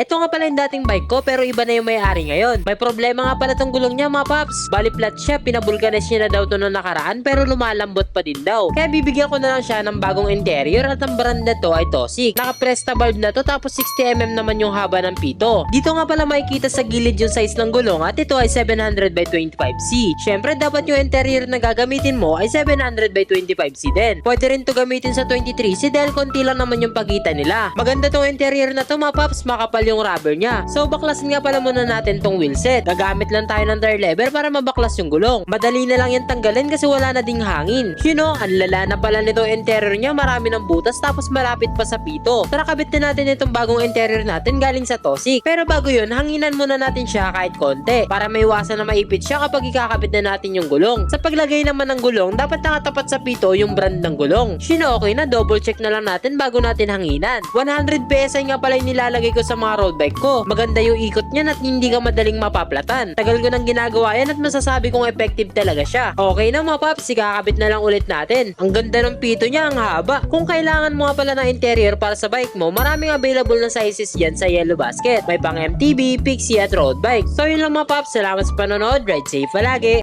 Ito nga pala yung dating bike ko pero iba na yung may-ari ngayon. May problema nga pala tong gulong niya mga paps. Bali flat siya, pinabulganes niya na daw to noong nakaraan pero lumalambot pa din daw. Kaya bibigyan ko na lang siya ng bagong interior at ang brand na to ay Tosik. Naka-presta valve na to tapos 60mm naman yung haba ng pito. Dito nga pala makikita sa gilid yung size ng gulong at ito ay 700 by 25C. Syempre dapat yung interior na gagamitin mo ay 700 by 25C din. Pwede rin to gamitin sa 23C dahil konti lang naman yung pagitan nila. Maganda tong interior na to mga paps, makapal yung rubber niya. So baklasin nga pala muna natin tong wheel set. Gagamit lang tayo ng tire lever para mabaklas yung gulong. Madali na lang yan tanggalin kasi wala na ding hangin. You know, ang lala na pala nito interior niya, marami ng butas tapos malapit pa sa pito. Tara kabit na natin itong bagong interior natin galing sa Tosik. Pero bago yun, hanginan muna natin siya kahit konti para maiwasan na maipit siya kapag ikakabit na natin yung gulong. Sa paglagay naman ng gulong, dapat nakatapat sa pito yung brand ng gulong. Shino okay na, double check na lang natin bago natin hanginan. 100 PSI nga pala yung nilalagay ko sa mga road bike ko. Maganda yung ikot niyan at hindi ka madaling mapaplatan. Tagal ko nang ginagawa yan at masasabi kong effective talaga siya. Okay na mga paps, ikakabit na lang ulit natin. Ang ganda ng pito niya, ang haba. Kung kailangan mo nga pala ng interior para sa bike mo, maraming available na sizes yan sa Yellow Basket. May pang MTB, Pixie at road bike. So yun lang mga paps, salamat sa panonood, ride safe palagi.